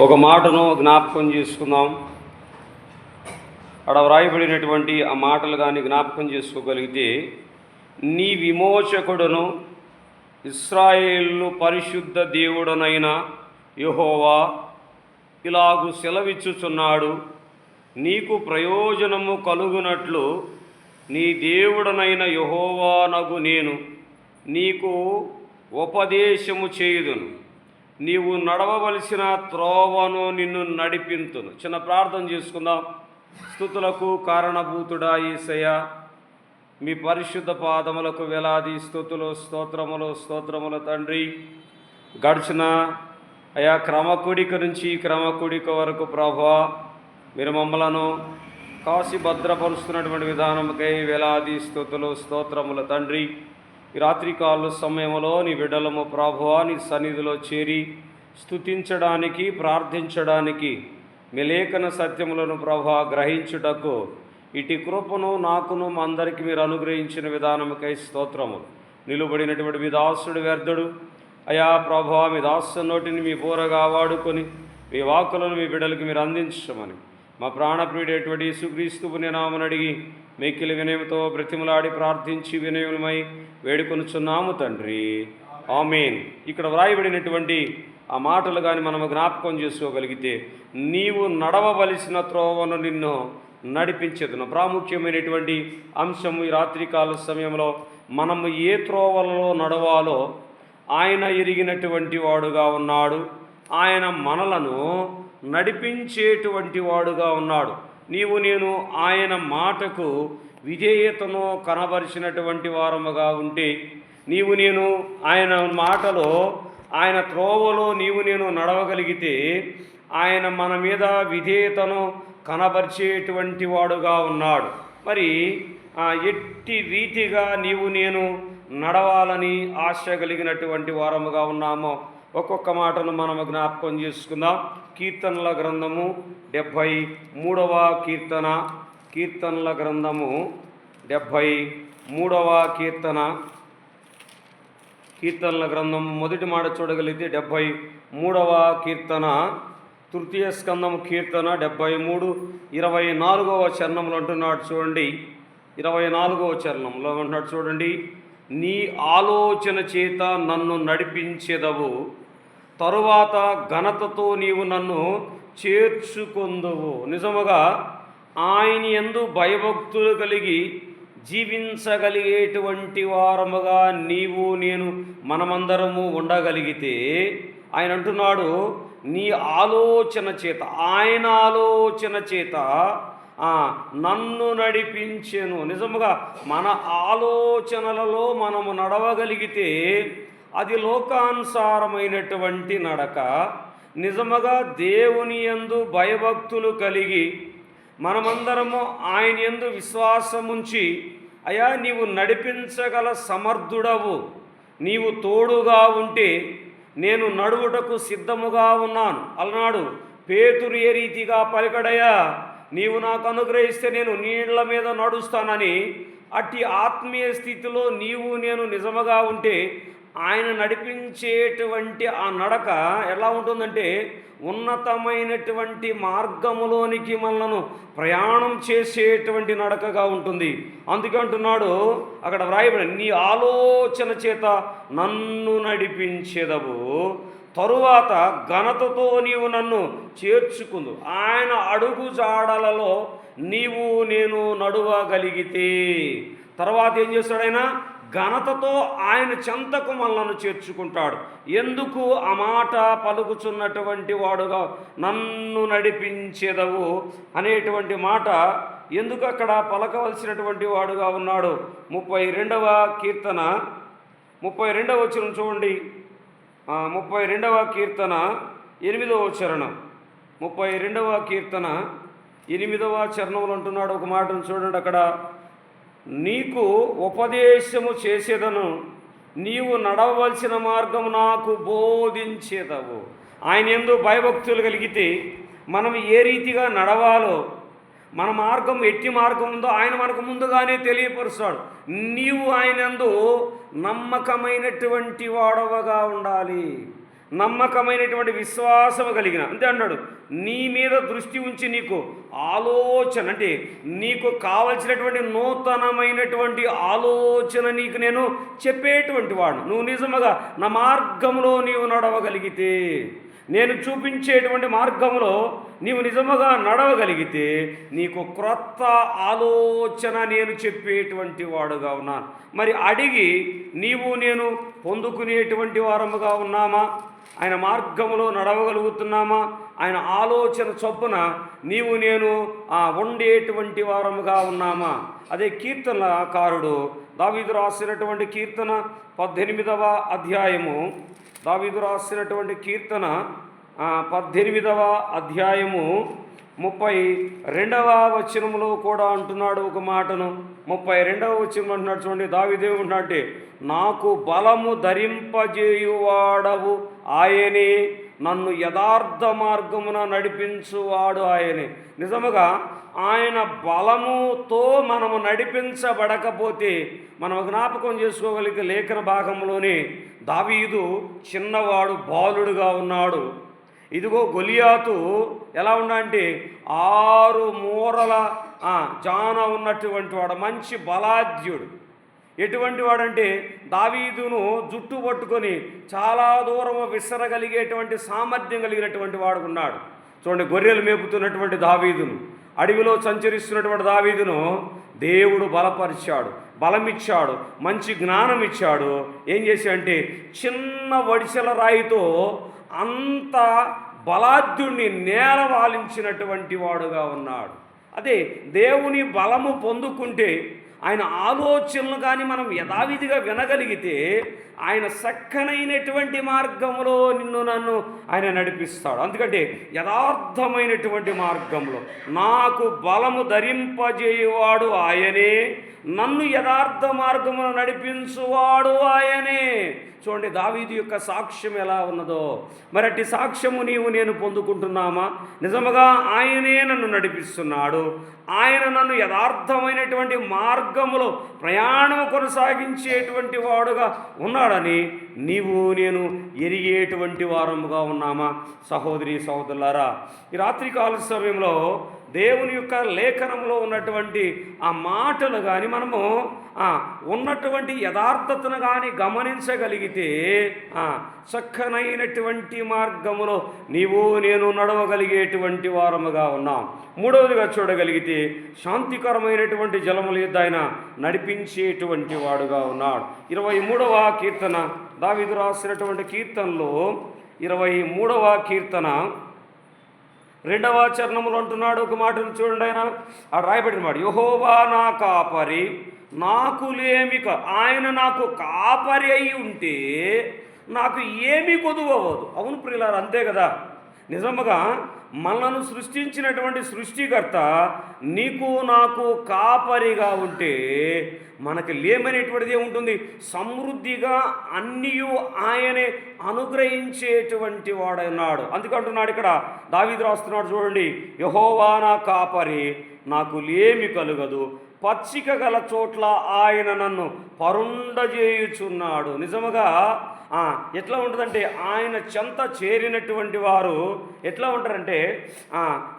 ఒక మాటను జ్ఞాపకం చేసుకుందాం. అక్కడ వ్రాయబడినటువంటి ఆ మాటలు కానీ జ్ఞాపకం చేసుకోగలిగితే నీ విమోచకుడును ఇస్రాయేళ్ళు పరిశుద్ధ దేవుడనైన యహోవా ఇలాగు సెలవిచ్చుచున్నాడు. నీకు ప్రయోజనము కలుగునట్లు నీ దేవుడనైన యహోవానగు నేను నీకు ఉపదేశము చేయుదును. నీవు నడవవలసిన త్రోవను నిన్ను నడిపింతును. చిన్న ప్రార్థన చేసుకుందాం. స్థుతులకు కారణభూతుడా ఈసయ మీ పరిశుద్ధ పాదములకు వేలాది స్థుతులు స్తోత్రములు స్తోత్రములు తండ్రి. గడిచిన అయా క్రమకుడిక నుంచి క్రమకుడిక వరకు ప్రభా మీరు మమ్మలను కాసి భద్రపరుస్తున్నటువంటి విధానముకై వేలాది స్థుతులు స్తోత్రములు తండ్రి. ఈ రాత్రికాల సమయంలో నీ బిడ్డలము ప్రభువా నీ సన్నిధిలో చేరి స్తుతించడానికి ప్రార్థించడానికి మీ లేఖన సత్యములను ప్రభా గ్రహించుటకు ఇటు కృపను నాకును మా అందరికీ మీరు అనుగ్రహించిన విధానముకై స్తోత్రములు నిలుబడినటువంటి మీ దాసుడు వ్యర్థుడు. అయా ప్రభా మీ దాసు నోటిని మీ బోరగా వాడుకొని మీ వాకులను మీ బిడ్డలకి మీరు అందించమని మా ప్రాణప్రియుడేటువంటి యేసుక్రీస్తు పుణ్యనామను అడిగి మిక్కిలి వినయంతో బ్రతిమలాడి ప్రార్థించి వినయములమై వేడుకొనుచున్నాము తండ్రి. ఆమెన్. ఇక్కడ వ్రాయబడినటువంటి ఆ మాటలు కానీ మనము జ్ఞాపకం చేసుకోగలిగితే నీవు నడవవలసిన త్రోవను నిన్ను నడిపించదును. ప్రాముఖ్యమైనటువంటి అంశము ఈ రాత్రికాల సమయంలో మనము ఏ త్రోవలలో నడవాలో ఆయన ఎరిగినటువంటి వాడుగా ఉన్నాడు. ఆయన మనలను నడిపించేటువంటి వాడుగా ఉన్నాడు. నీవు నేను ఆయన మాటకు విధేయతను కనబరిచినటువంటి వారముగా ఉంటే నీవు నేను ఆయన మాటలో ఆయన త్రోవలో నీవు నేను నడవగలిగితే ఆయన మన మీద విధేయతను కనబరిచేటువంటి వాడుగా ఉన్నాడు. మరి ఎట్టి రీతిగా నీవు నేను నడవాలని ఆశ కలిగినటువంటి వారముగా ఉన్నామో ఒక్కొక్క మాటను మనం జ్ఞాపకం చేసుకుందాం. కీర్తనల గ్రంథము డెబ్భై మూడవ కీర్తన. కీర్తనల గ్రంథము డెబ్భై మూడవ కీర్తన. కీర్తనల గ్రంథం మొదటి మాట చూడగలిగితే డెబ్భై మూడవ కీర్తన. తృతీయ స్కందం కీర్తన డెబ్భై మూడు. ఇరవై నాలుగవ చరణంలో అంటున్నాడు చూడండి. ఇరవై నాలుగవ చరణంలో అంటున్నాడు చూడండి. నీ ఆలోచన చేత నన్ను నడిపించెదవు. తరువాత ఘనతతో నీవు నన్ను చేర్చుకొందువు. నిజముగా ఆయన ఎందు భయభక్తులు కలిగి జీవించగలిగేటువంటి వారముగా నీవు నేను మనమందరము ఉండగలిగితే ఆయన అంటున్నాడు నీ ఆలోచన చేత ఆయన ఆలోచన చేత నన్ను నడిపించెను. నిజముగా మన ఆలోచనలలో మనము నడవగలిగితే అది లోకానుసారమైనటువంటి నడక. నిజముగా దేవుని యందు భయభక్తులు కలిగి మనమందరము ఆయన యందు విశ్వాసముంచి అయా నీవు నడిపించగల సమర్థుడవు. నీవు తోడుగా ఉంటే నేను నడువుటకు సిద్ధముగా ఉన్నాను. అలనాడు పేతురు ఏ రీతిగా పలికడయా నీవు నాకు అనుగ్రహిస్తే నేను నీళ్ళ మీద నడుస్తానని అట్టి ఆత్మీయ స్థితిలో నీవు నేను నిజముగా ఉంటే ఆయన నడిపించేటువంటి ఆ నడక ఎలా ఉంటుందంటే ఉన్నతమైనటువంటి మార్గములోనికి మనలను ప్రయాణం చేసేటువంటి నడకగా ఉంటుంది. అందుకే అంటున్నాడు అక్కడ వ్రాయబడి నీ ఆలోచన చేత నన్ను నడిపించేదవు. తరువాత ఘనతతో నీవు నన్ను చేర్చుకుందు. ఆయన అడుగు జాడలలో నీవు నేను నడువగలిగితే. తర్వాత ఏం చేస్తాడైనా ఘనతతో ఆయన చెంతకు మనలను చేర్చుకుంటాడు. ఎందుకు ఆ మాట పలుకుచున్నటువంటి వాడుగా నన్ను నడిపించేదవు అనేటువంటి మాట ఎందుకు అక్కడ పలకవలసినటువంటి వాడుగా ఉన్నాడు? ముప్పై రెండవ కీర్తన ముప్పై రెండవ వచ్చిన చూడండి. ముప్పై రెండవ కీర్తన ఎనిమిదవ చరణం. ముప్పై రెండవ కీర్తన ఎనిమిదవ చరణంలో అంటున్నాడు ఒక మాటను చూడండి అక్కడ. నీకు ఉపదేశము చేసేదను నీవు నడవలసిన మార్గం నాకు బోధించేదవు. ఆయన ఎందు భయభక్తులు కలిగితే మనం ఏ రీతిగా నడవాలో మన మార్గం ఎట్టి మార్గం ఉందో ఆయన మనకు ముందుగానే తెలియపరుస్తాడు. నీవు ఆయనందు నమ్మకమైనటువంటి వాడవగా ఉండాలి. నమ్మకమైనటువంటి విశ్వాసము కలిగిన అంతే అన్నాడు నీ మీద దృష్టి ఉంచి నీకు ఆలోచన అంటే నీకు కావలసినటువంటి నూతనమైనటువంటి ఆలోచన నీకు నేను చెప్పేటువంటి వాడు. నువ్వు నిజముగా నా మార్గంలో నీవు నడవగలిగితే నేను చూపించేటువంటి మార్గంలో నీవు నిజముగా నడవగలిగితే నీకు క్రొత్త ఆలోచన నేను చెప్పేటువంటి వాడుగా ఉన్నాను. మరి అడిగి నీవు నేను పొందుకునేటువంటి వారముగా ఉన్నామా? ఆయన మార్గములో నడవగలుగుతున్నామా? ఆయన ఆలోచన చొప్పున నీవు నేను ఆ ఉండేటువంటి వారముగా ఉన్నామా? అదే కీర్తనకారుడు దావీదు రాసినటువంటి కీర్తన పద్దెనిమిదవ అధ్యాయము. దావీదు రాసినటువంటి కీర్తన పద్దెనిమిదవ అధ్యాయము. ముప్పై రెండవ వచనంలో కూడా అంటున్నాడు ఒక మాటను. ముప్పై రెండవ వచనం అంటున్నాడు చూడండి దావిదేవి అంటే నాకు బలము ధరింపజేయువాడవు ఆయనే నన్ను యథార్థ మార్గమున నడిపించువాడు ఆయనే. నిజముగా ఆయన బలముతో మనము నడిపించబడకపోతే మనం జ్ఞాపకం చేసుకోగలిగే లేఖన భాగంలోనే దావీదు చిన్నవాడు బాలుడుగా ఉన్నాడు. ఇదిగో గొలియాతు ఎలా ఉన్నాడంటే ఆరు మూరల జాన ఉన్నటువంటి వాడు మంచి బలాద్యుడు ఎటువంటి వాడంటే దావీదును జుట్టు పట్టుకొని చాలా దూరం విసరగలిగేటువంటి సామర్థ్యం కలిగినటువంటి వాడు ఉన్నాడు. చూడండి గొర్రెలు మేపుతున్నటువంటి దావీదును అడవిలో సంచరిస్తున్నటువంటి దావీదును దేవుడు బలపరిచాడు బలమిచ్చాడు మంచి జ్ఞానం ఇచ్చాడు ఏం చేశాడంటే చిన్న వడిసెల రాయితో అంత బలాద్యుణ్ణి నేల వాలించినటువంటి వాడుగా ఉన్నాడు. అదే దేవుని బలము పొందుకుంటే ఆయన ఆలోచనలు కానీ మనం యథావిధిగా వినగలిగితే ఆయన చక్కనైనటువంటి మార్గంలో నిన్ను నన్ను ఆయన నడిపిస్తాడు. ఎందుకంటే యథార్థమైనటువంటి మార్గంలో నాకు బలము ధరింపజేయువాడు ఆయనే. నన్ను యథార్థ మార్గమును నడిపించువాడు ఆయనే. చూడండి దావీది యొక్క సాక్ష్యం ఎలా ఉన్నదో. మరి అట్టి సాక్ష్యము నీవు నేను పొందుకుంటున్నామా? నిజముగా ఆయనే నన్ను నడిపిస్తున్నాడు. ఆయన నన్ను యథార్థమైనటువంటి మార్గములో ప్రయాణం కొనసాగించేటువంటి వాడుగా ఉన్నాడు? ఉన్నాడని నీవు నేను ఎరిగేటువంటి వారముగా ఉన్నామా? సహోదరి సహోదరులారా ఈ రాత్రికాల సమయంలో దేవుని యొక్క లేఖనంలో ఉన్నటువంటి ఆ మాటలు కానీ మనము ఉన్నటువంటి యథార్థతను కానీ గమనించగలిగితే చక్కనైనటువంటి మార్గములో నీవు నేను నడవగలిగేటువంటి వారముగా ఉన్నాం. మూడవదిగా చూడగలిగితే శాంతికరమైనటువంటి జలముల యొద్ద ఆయన నడిపించేటువంటి వాడుగా ఉన్నాడు. ఇరవై మూడవ కీర్తన దావిదు రాసినటువంటి కీర్తనలో ఇరవై మూడవ కీర్తన రెండవ చరణములు అంటున్నాడు ఒక మాటను చూడండి ఆయన. ఆ రాయబడిన మాట యహోవా నా కాపరి నాకు లేమిక ఆయన నాకు కాపరి అయి ఉంటే నాకు ఏమీ కొదువవదు. అవును ప్రియులారు అంతే కదా? నిజముగా మనను సృష్టించినటువంటి సృష్టికర్త నీకు నాకు కాపరిగా ఉంటే మనకి లేమనేటువంటిది ఉంటుంది. సమృద్ధిగా అన్నియు ఆయనే అనుగ్రహించేటువంటి వాడన్నాడు అందుకంటున్నాడు ఇక్కడ దావీదు రాస్తున్నాడు చూడండి యహోవా నా కాపరి నాకు లేమి కలుగదు. పచ్చిక గల చోట్ల ఆయన నన్ను పరుండజేయుచున్నాడు. నిజముగా ఎట్లా ఉంటుందంటే ఆయన చెంత చేరినటువంటి వారు ఎట్లా ఉంటారంటే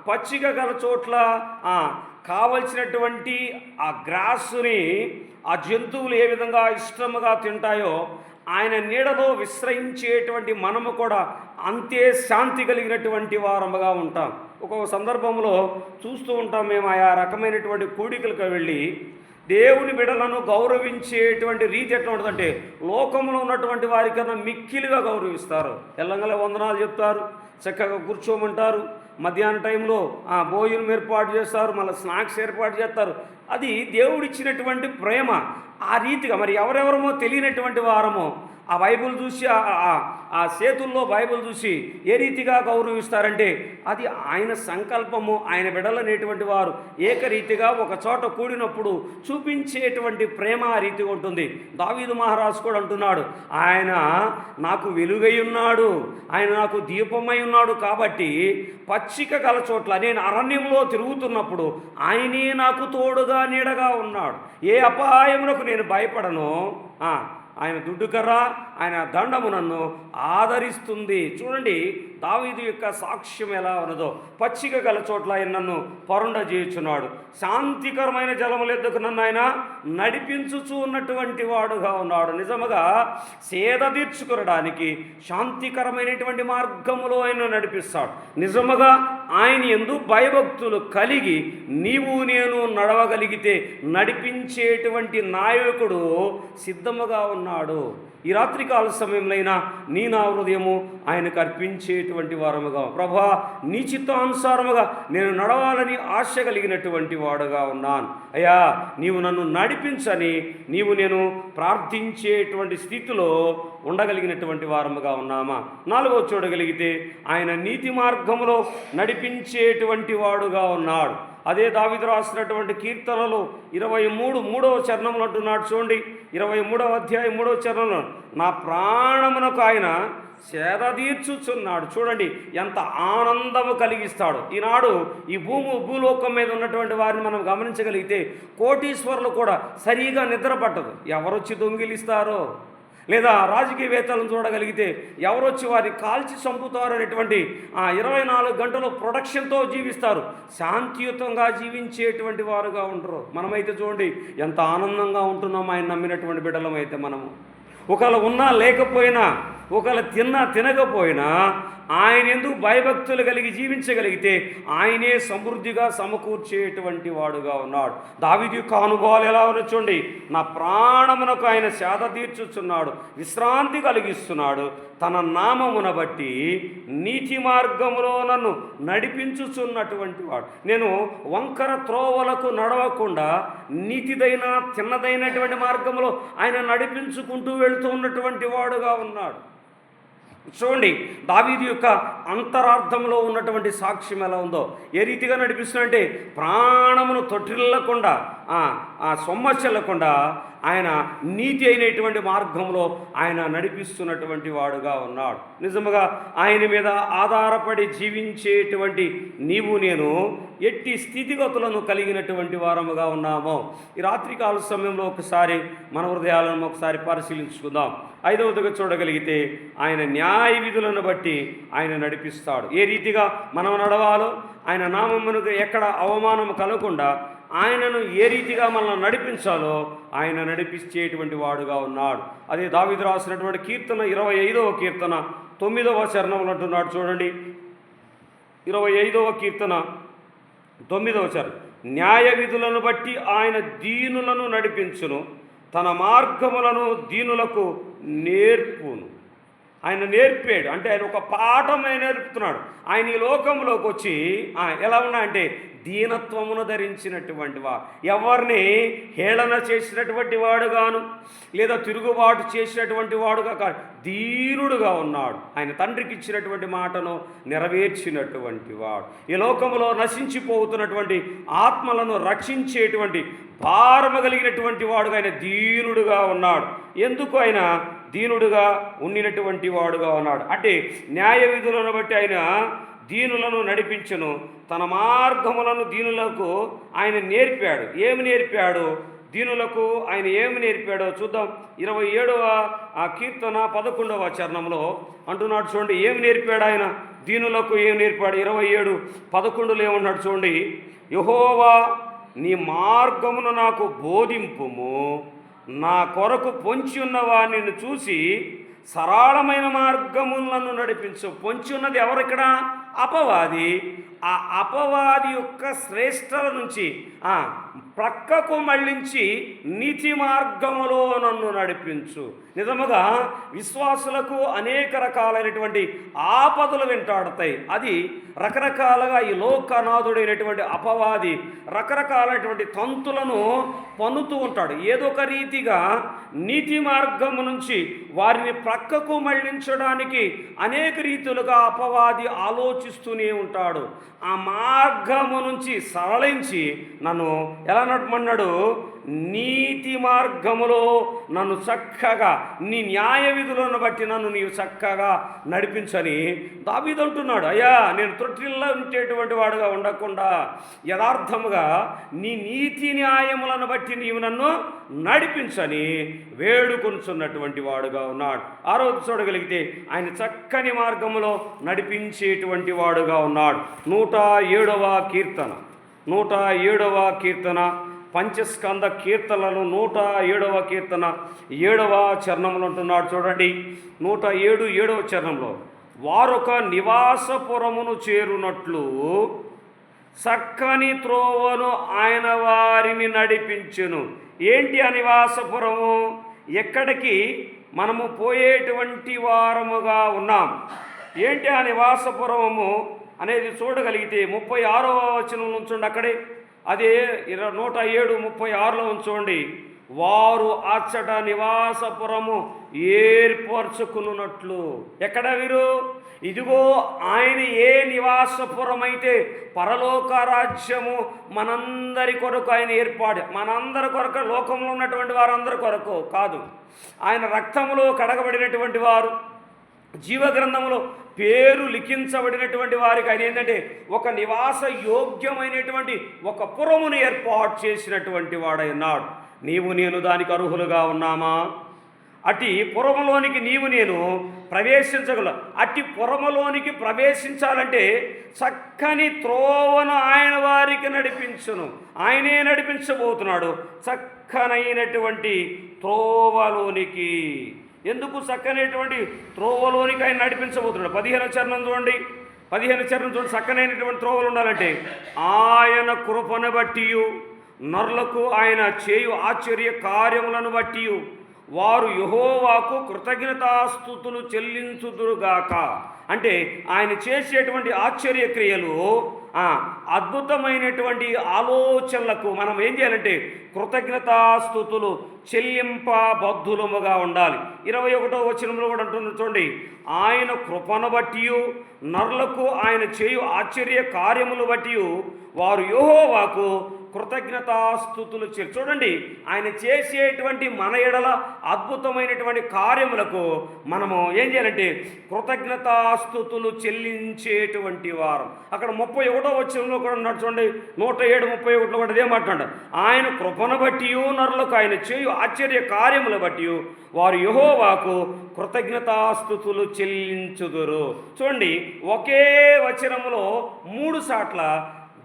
పచ్చిక గల చోట్ల కావలసినటువంటి ఆ గ్రాసుని ఆ జంతువులు ఏ విధంగా ఇష్టముగా తింటాయో ఆయన నీడలో విశ్రయించేటువంటి మనము కూడా అంతే శాంతి కలిగినటువంటి వారముగా ఉంటాం. ఒక్కొక్క సందర్భంలో చూస్తూ ఉంటాం మేము ఆయా రకమైనటువంటి కూడికలకు వెళ్ళి దేవుని బిడలను గౌరవించేటువంటి రీతి ఎట్లా ఉంటుందంటే లోకంలో ఉన్నటువంటి వారికన్నా మిక్కిలుగా గౌరవిస్తారు. ఎల్లంగల వందనాలు చెప్తారు చక్కగా కూర్చోమంటారు మధ్యాహ్నం టైంలో ఆ భోజనం ఏర్పాటు చేస్తారు మళ్ళీ స్నాక్స్ ఏర్పాటు చేస్తారు. అది దేవుడిచ్చినటువంటి ప్రేమ. ఆ రీతిగా మరి ఎవరెవరమో తెలియనటువంటి వారమో ఆ బైబిల్ చూసి ఆ- సేతుల్లో బైబిల్ చూసి ఏ రీతిగా గౌరవిస్తారంటే అది ఆయన సంకల్పము ఆయన బిడలనేటువంటి వారు ఏకరీతిగా ఒక చోట కూడినప్పుడు చూపించేటువంటి ప్రేమ ఆ రీతిగా ఉంటుంది. దావీదు మహారాజు కూడా అంటున్నాడు ఆయన నాకు వెలుగై ఉన్నాడు ఆయన నాకు దీపమై ఉన్నాడు కాబట్టి పచ్చిక గల చోట్ల నేను అరణ్యంలో తిరుగుతున్నప్పుడు ఆయనే నాకు తోడుగా నీడగా ఉన్నాడు. ఏ అపాయమునకు నేను భయపడను. ఆయన దుడ్డుకర్ర ఆయన దండము నన్ను ఆదరిస్తుంది. చూడండి దావీదు యొక్క సాక్ష్యం ఎలా ఉన్నదో పచ్చిక గల చోట్ల ఆయన నన్ను పరుండ చేయుచున్నాడు శాంతికరమైన జలముల ఎద్దుకు నన్ను ఆయన నడిపించుచు ఉన్నటువంటి వాడుగా ఉన్నాడు. నిజముగా సేద తీర్చుకునడానికి శాంతికరమైనటువంటి మార్గములో ఆయన నడిపిస్తాడు. నిజముగా ఆయన ఎందు భయభక్తులు కలిగి నీవు నేను నడవగలిగితే నడిపించేటువంటి నాయకుడు సిద్ధముగా ఉన్నాడు. ఈ రాత్రికాల సమయంలో నీ నా హృదయము ఆయనకు అర్పించేటువంటి వారముగా ప్రభా నీ చిత్తానుసారముగా నేను నడవాలని ఆశ కలిగినటువంటి వాడుగా ఉన్నాను. అయ్యా నీవు నన్ను నడిపించని నీవు నేను ప్రార్థించేటువంటి స్థితిలో ఉండగలిగినటువంటి వారముగా ఉన్నామా? నాలుగో చూడగలిగితే ఆయన నీతి మార్గంలో నడిపించేటువంటి వాడుగా ఉన్నాడు. అదే దావిదు రాసినటువంటి కీర్తనలో ఇరవై మూడు మూడవ చరణంలో అంటున్నాడు చూడండి. ఇరవై మూడవ అధ్యాయం మూడవ చరణంలో నా ప్రాణమునకు ఆయన సేద తీర్చుచున్నాడు. చూడండి ఎంత ఆనందము కలిగిస్తాడు. ఈనాడు ఈ భూము భూలోకం మీద ఉన్నటువంటి వారిని మనం గమనించగలిగితే కోటీశ్వరులు కూడా సరిగా నిద్రపట్టదు. ఎవరొచ్చి దొంగిలిస్తారో? లేదా రాజకీయవేత్తలను చూడగలిగితే ఎవరొచ్చి వారిని కాల్చి చంపుతారు అనేటువంటి ఆ ఇరవై నాలుగు గంటలు ప్రొడక్షన్తో జీవిస్తారు. శాంతియుతంగా జీవించేటువంటి వారుగా ఉండరు. మనమైతే చూడండి ఎంత ఆనందంగా ఉంటున్నాం ఆయన నమ్మినటువంటి బిడ్డలమైతే మనము. ఒకవేళ ఉన్నా లేకపోయినా ఒకవేళ తిన్నా తినకపోయినా ఆయన ఎందుకు భయభక్తులు కలిగి జీవించగలిగితే ఆయనే సమృద్ధిగా సమకూర్చేటువంటి వాడుగా ఉన్నాడు. దావిది యొక్క అనుభవాలు ఎలా ఉన్నో నా ప్రాణమునకు ఆయన సేద తీర్చుచున్నాడు విశ్రాంతి కలిగిస్తున్నాడు తన నామమున బట్టి నీతి మార్గములో నన్ను నడిపించుచున్నటువంటి వాడు. నేను వంకర త్రోవలకు నడవకుండా నీతిదైన తిన్నదైనటువంటి మార్గంలో ఆయన నడిపించుకుంటూ వెళుతూ ఉన్నటువంటి వాడుగా ఉన్నాడు. చూడండి దావీది యొక్క అంతరార్థంలో ఉన్నటువంటి సాక్ష్యం ఎలా ఉందో ఏ రీతిగా నడిపిస్తున్నంటే ప్రాణమును తొట్టిల్లకుండా ఆ సొమ్మ చెల్లకుండా ఆయన నీతి అయినటువంటి మార్గంలో ఆయన నడిపిస్తున్నటువంటి వాడుగా ఉన్నాడు. నిజముగా ఆయన మీద ఆధారపడి జీవించేటువంటి నీవు నేను ఎట్టి స్థితిగతులను కలిగినటువంటి వారముగా ఉన్నామో. ఈ రాత్రికాల సమయంలో ఒకసారి మన హృదయాలను ఒకసారి పరిశీలించుకుందాం. ఐదవదిగా చూడగలిగితే ఆయన న్యాయ విధులను బట్టి ఆయన నడిపిస్తాడు. ఏ రీతిగా మనం నడవాలో ఆయన నామమునకు ఎక్కడ అవమానం కలగకుండా ఆయనను ఏ రీతిగా మనల్ని నడిపించాలో ఆయన నడిపించేటువంటి వాడుగా ఉన్నాడు. అదే దావిదు రాసినటువంటి కీర్తన ఇరవై ఐదవ కీర్తన తొమ్మిదవ చరణములు అంటున్నాడు చూడండి. ఇరవై ఐదవ కీర్తన తొమ్మిదవ చరణం. న్యాయ విధులను బట్టి ఆయన దీనులను నడిపించును తన మార్గములను దీనులకు నేర్పును. ఆయన నేర్పాడు. అంటే ఆయన ఒక పాఠమై నేర్పుతున్నాడు. ఆయన ఈ లోకంలోకి వచ్చి ఎలా ఉన్నా అంటే దీనత్వమును ధరించినటువంటి వాడు ఎవరిని హేళన చేసినటువంటి వాడుగాను లేదా తిరుగుబాటు చేసినటువంటి వాడుగా కాదు దీనుడుగా ఉన్నాడు. ఆయన తండ్రికి ఇచ్చినటువంటి మాటను నెరవేర్చినటువంటి వాడు. ఈ లోకంలో నశించిపోతున్నటువంటి ఆత్మలను రక్షించేటువంటి భారము కలిగినటువంటి వాడుగా ఆయన దీనుడుగా ఉన్నాడు. ఎందుకు ఆయన? దీనుడుగా ఉండినటువంటి వాడుగా ఉన్నాడు. అంటే న్యాయ విధులను బట్టి ఆయన దీనులను నడిపించను. తన మార్గములను దీనులకు ఆయన నేర్పాడు. ఏమి నేర్పాడు? దీనులకు ఆయన ఏమి నేర్పాడో చూద్దాం. ఇరవై ఏడవ ఆ కీర్తన పదకొండవ చరణంలో అంటున్నాడు చూడండి ఏమి నేర్పాడు ఆయన? దీనులకు ఏమి నేర్పాడు? ఇరవై ఏడు పదకొండులో ఏమన్నాడు చూడండి యహోవా నీ మార్గమును నాకు బోధింపుము. నా కొరకు పొంచి ఉన్న వారిని చూసి సరళమైన మార్గములను నడిపించు. పొంచి ఉన్నది ఎవరిక్కడ? అపవాది. ఆ అపవాది యొక్క శ్రేష్టల నుంచి ప్రక్కకు మళ్ళించి నీతి మార్గములో నన్ను నడిపించు. నిజముగా విశ్వాసులకు అనేక రకాలైనటువంటి ఆపదలు వెంటాడతాయి. అది రకరకాలుగా ఈ లోకనాథుడైనటువంటి అపవాది రకరకాలైనటువంటి తంతులను పన్నుతూ ఉంటాడు. ఏదో ఒక రీతిగా నీతి మార్గము నుంచి వారిని ప్రక్కకు మళ్ళించడానికి అనేక రీతులుగా అపవాది ఆలోచిస్తూనే ఉంటాడు. ఆ మార్గము నుంచి సరళించి నన్ను ఎలా నడపమన్నాడు? నీతి మార్గములో నన్ను చక్కగా నీ న్యాయ విధులను బట్టి నన్ను నీవు చక్కగా నడిపించని దాబీదంటున్నాడు అయ్యా నేను తొట్టిల్లో ఉండేటువంటి వాడుగా ఉండకుండా యథార్థముగా నీ నీతి న్యాయములను బట్టి నీవు నన్ను నడిపించని వేడుకొనుచున్నటువంటి వాడుగా ఉన్నాడు. ఆ రోజు చూడగలిగితే ఆయన చక్కని మార్గములో నడిపించేటువంటి వాడుగా ఉన్నాడు. నూట ఏడవ కీర్తన నూట ఏడవ కీర్తన పంచస్కంద కీర్తనలు నూట ఏడవ కీర్తన ఏడవ చరణంలో ఉంటున్నాడు చూడండి. నూట ఏడు ఏడవ చరణంలో వారొక నివాసపురమును చేరునట్లు చక్కని త్రోవను ఆయన వారిని నడిపించును. ఏంటి ఆ నివాసపురము? ఎక్కడికి? మనము పోయేటువంటి వారముగా ఉన్నాం. ఏంటి ఆ నివాసపురము అనేది చూడగలిగితే ముప్పై ఆరవ వచనం నుంచుండి అక్కడే. అదే ఇరవై నూట ఏడు ముప్పై ఆరులో ఉంచోండి. వారు అచ్చట నివాసపురము ఏర్పరచుకున్నట్లు ఎక్కడ వీరు? ఇదిగో ఆయన ఏ నివాసపురమైతే పరలోక రాజ్యము మనందరి కొరకు ఆయన ఏర్పాటు మనందరి కొరకు లోకంలో ఉన్నటువంటి వారందరి కొరకు కాదు. ఆయన రక్తములో కడగబడినటువంటి వారు జీవగ్రంథములో పేరు లిఖించబడినటువంటి వారికి ఆయన ఏంటంటే ఒక నివాస యోగ్యమైనటువంటి ఒక పురమును ఏర్పాటు చేసినటువంటి వాడై ఉన్నాడు. నీవు నేను దానికి అర్హులుగా ఉన్నామా? అటు పురములోనికి నీవు నేను ప్రవేశించగల అట్టి పురములోనికి ప్రవేశించాలంటే చక్కని త్రోవను ఆయన వారికి నడిపించును. ఆయనే నడిపించబోతున్నాడు. చక్కనైనటువంటి త్రోవలోనికి ఎందుకు చక్కనైనటువంటి త్రోవలోనికి ఆయన నడిపించబోతున్నాడు? పదిహేను చరణం చూడండి. పదిహేను చరణం చూడండి. చక్కనైనటువంటి త్రోవలు ఉండాలంటే ఆయన కృపను బట్టి నరులకు ఆయన చేయు ఆశ్చర్య కార్యములను బట్టి వారు యహోవాకు కృతజ్ఞతాస్థుతులు చెల్లించుదురుగాక. అంటే ఆయన చేసేటువంటి ఆశ్చర్య క్రియలు అద్భుతమైనటువంటి ఆలోచనలకు మనం ఏం చేయాలంటే కృతజ్ఞతాస్థుతులు చెల్లింపబద్ధులముగా ఉండాలి. ఇరవై ఒకటో వచనంలో కూడా అంటుంది చూడండి ఆయన కృపను బట్టి నరులకు ఆయన చేయు ఆశ్చర్య కార్యములు బట్టి వారు యోహోవాకు కృతజ్ఞతాస్థుతులు చే చూడండి ఆయన చేసేటువంటి మన ఎడల అద్భుతమైనటువంటి కార్యములకు మనము ఏం చేయాలంటే కృతజ్ఞతాస్థుతులు చెల్లించేటువంటి వారం. అక్కడ ముప్పై ఒకటో వచ్చంలో కూడా ఉన్నాడు చూడండి నూట ఏడు ముప్పై ఒకటిలో కూడా అదే మాట్లాడు ఆయన కృపను బట్టి నరులకు ఆయన చేయు ఆశ్చర్య కార్యములు బట్టి వారు యహోవాకు కృతజ్ఞతాస్థుతులు చెల్లించుదురు. చూడండి ఒకే వచనములో మూడు సాట్ల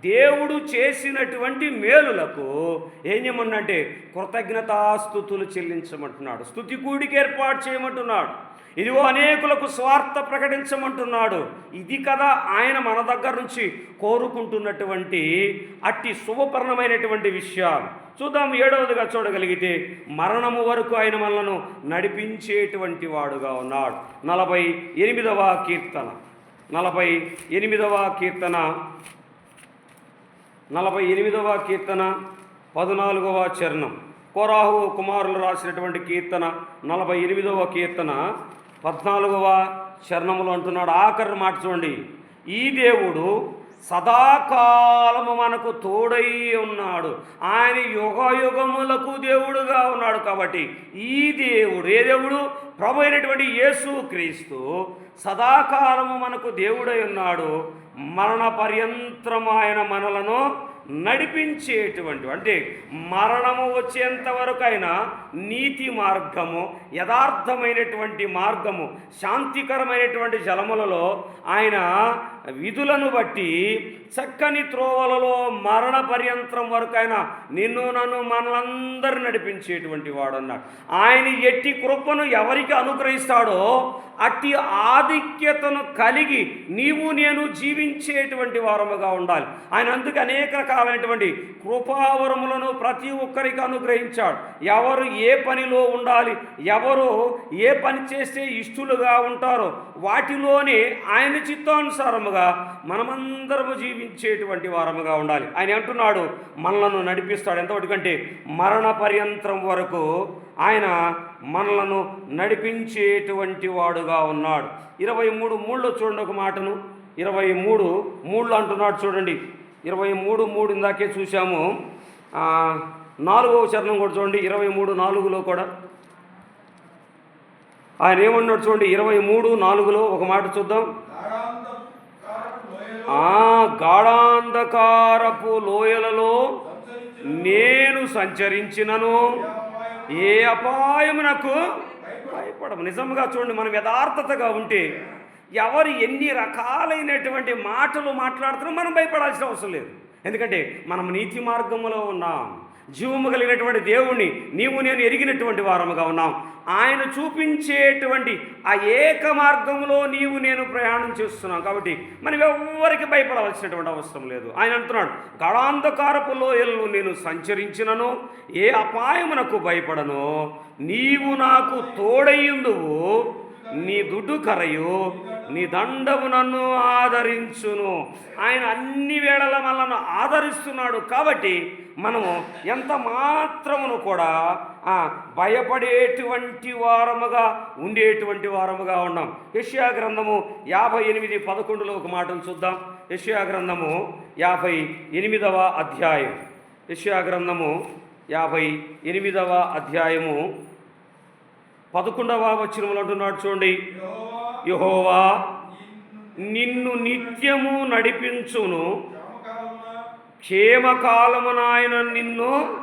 దేవుడు చేసినటువంటి మేలులకు ఏం చేయమన్నంటే కృతజ్ఞతాస్థుతులు చెల్లించమంటున్నాడు. స్థుతి కూడికి ఏర్పాటు చేయమంటున్నాడు. ఇదిగో అనేకులకు స్వార్థ ప్రకటించమంటున్నాడు. ఇది కదా ఆయన మన దగ్గర నుంచి కోరుకుంటున్నటువంటి అట్టి శుభపర్ణమైనటువంటి విషయాలు. చూద్దాం ఏడవదిగా చూడగలిగితే మరణము వరకు ఆయన మనలను నడిపించేటువంటి వాడుగా ఉన్నాడు. నలభై ఎనిమిదవ కీర్తన. నలభై ఎనిమిదవ కీర్తన. నలభై ఎనిమిదవ కీర్తన పద్నాలుగవ చరణం. కోరాహు కుమారులు రాసినటువంటి కీర్తన నలభై ఎనిమిదవ కీర్తన పద్నాలుగవ చరణములు అంటున్నాడు. ఆఖరి మాట చూడండి. ఈ దేవుడు సదాకాలము మనకు తోడై ఉన్నాడు. ఆయన యుగ యుగములకు దేవుడుగా ఉన్నాడు కాబట్టి ఈ దేవుడు ఏ దేవుడు? ప్రభు అయినటువంటి యేసు క్రీస్తు సదాకాలము మనకు దేవుడై ఉన్నాడు. మరణ పర్యంతరం ఆయన మనలను నడిపించేటువంటి అంటే మరణము వచ్చేంత వరకు అయినా నీతి మార్గము యథార్థమైనటువంటి మార్గము శాంతికరమైనటువంటి జలములలో ఆయన విధులను బట్టి చక్కని త్రోవలలో మరణ పర్యంతరం వరకు ఆయన నిన్ను నన్ను మనలందరూ నడిపించేటువంటి వాడు అన్నాడు ఆయన ఎట్టి కృపను ఎవరికి అనుగ్రహిస్తాడో అట్టి ఆధిక్యతను కలిగి నీవు నేను జీవించేటువంటి వారముగా ఉండాలి. ఆయన అందుకు అనేక రకాలైనటువంటి కృపావరములను ప్రతి ఒక్కరికి అనుగ్రహించాడు. ఎవరు ఏ పనిలో ఉండాలి ఎవరు ఏ పని చేస్తే ఇష్టలుగా ఉంటారో వాటిలోనే ఆయన చిత్తానుసారముగా మనమందరము జీవించేటువంటి వారముగా ఉండాలి. ఆయన అంటున్నాడు మనలను నడిపిస్తాడు. ఎంతవరకంటే మరణ పర్యంతరం వరకు ఆయన మనలను నడిపించేటువంటి వాడుగా ఉన్నాడు. ఇరవై మూడు మూడులో చూడండి ఒక మాటను. ఇరవై మూడు మూడులో అంటున్నాడు చూడండి. ఇరవై మూడు మూడు ఇందాకే చూసాము నాలుగవ చరణం కూడా చూడండి. ఇరవై మూడు నాలుగులో కూడా. ఆయన ఏమన్నాడు చూడండి? ఇరవై మూడు నాలుగులో ఒక మాట చూద్దాం. ఆ గాఢాంధకారపు లోయలలో నేను సంచరించినను. ఏ అపాయము నాకు భయపడము. నిజంగా చూడండి మనం యథార్థతగా ఉంటే ఎవరు ఎన్ని రకాలైనటువంటి మాటలు మాట్లాడుతున్నా మనం భయపడాల్సిన అవసరం లేదు. ఎందుకంటే మనం నీతి మార్గంలో ఉన్నాం. జీవము కలిగినటువంటి దేవుణ్ణి నీవు నేను ఎరిగినటువంటి వారముగా ఉన్నాం ఆయన చూపించేటువంటి ఆ ఏక మార్గంలో నీవు నేను ప్రయాణం చేస్తున్నాం కాబట్టి మనం ఎవ్వరికి భయపడవలసినటువంటి అవసరం లేదు. ఆయన అంటున్నాడు గడాంధకారపు లోయల్లో నేను సంచరించినను ఏ అపాయమునకు భయపడను. నీవు నాకు తోడయ్యుందువు నీ దుడ్డు కరయు నీ దండము నన్ను ఆదరించును. ఆయన అన్ని వేళల మనల్ని ఆదరిస్తున్నాడు కాబట్టి మనము ఎంత మాత్రమును కూడా భయపడేటువంటి వారముగా ఉండేటువంటి వారముగా ఉన్నాం. యష్యా గ్రంథము యాభై ఎనిమిది పదకొండులో ఒక మాటను చూద్దాం. యష్యా గ్రంథము యాభై ఎనిమిదవ అధ్యాయం. యష్యా గ్రంథము యాభై ఎనిమిదవ అధ్యాయము పదకొండవ వచనములు అంటున్నాడు చూడండి. యహోవా నిన్ను నిత్యము నడిపించును. క్షామకాలమున క్షేమకాలమున ఆయన నిన్ను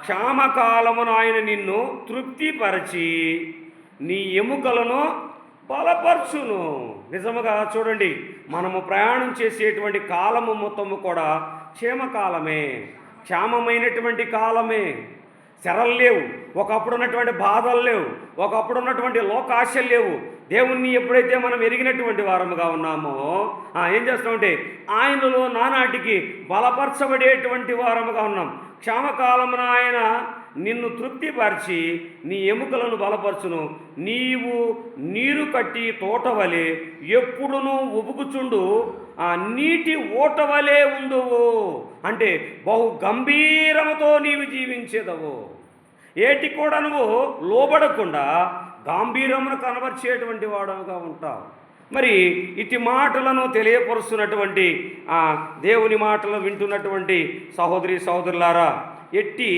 క్షామకాలమున ఆయన నిన్ను తృప్తిపరచి నీ ఎముకలను బలపరచును. నిజముగా చూడండి మనము ప్రయాణం చేసేటువంటి కాలము మొత్తము కూడా క్షేమకాలమే క్షామమైనటువంటి కాలమే. శరలు లేవు. ఒకప్పుడు ఉన్నటువంటి బాధలు లేవు. ఒకప్పుడు ఉన్నటువంటి లోకాశలు లేవు. దేవుణ్ణి ఎప్పుడైతే మనం ఎరిగినటువంటి వారముగా ఉన్నామో ఏం చేస్తామంటే ఆయనలో నానాటికి బలపరచబడేటువంటి వారముగా ఉన్నాం. క్షామకాలమున ఆయన నిన్ను తృప్తిపరిచి నీ ఎముకలను బలపరచును. నీవు నీరు కట్టి తోటవలే ఎప్పుడునూ ఉబుకుచుండు ఆ నీటి ఓటవలే ఉండువు అంటే బహు గంభీరముతో నీవు జీవించేదవు. ఏటి కూడా నువ్వు లోబడకుండా గాంభీరమును కనబరిచేటువంటి వాడవుగా ఉంటావు. మరి ఇటు మాటలను తెలియపరుస్తున్నటువంటి ఆ దేవుని మాటలు వింటున్నటువంటి సహోదరి సహోదరులారా ఎట్టి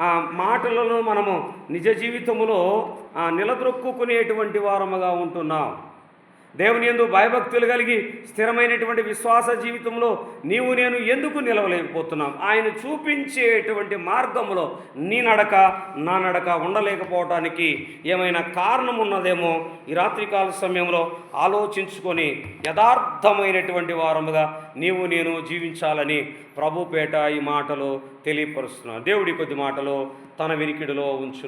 ఆ మాటలను మనము నిజ జీవితములో నిలదొక్కుకునేటువంటి వారముగా ఉంటున్నాం. దేవుని ఎందు భయభక్తులు కలిగి స్థిరమైనటువంటి విశ్వాస జీవితంలో నీవు నేను ఎందుకు నిలవలేకపోతున్నాం? ఆయన చూపించేటువంటి మార్గంలో నీ నడక నా నడక ఉండలేకపోవటానికి ఏమైనా కారణం ఉన్నదేమో ఈ రాత్రికాల సమయంలో ఆలోచించుకొని యథార్థమైనటువంటి వారముగా నీవు నేను జీవించాలని ప్రభుపేట ఈ మాటలో తెలియపరుస్తున్నాను. దేవుడి కొద్ది మాటలో తన వినికిడిలో ఉంచు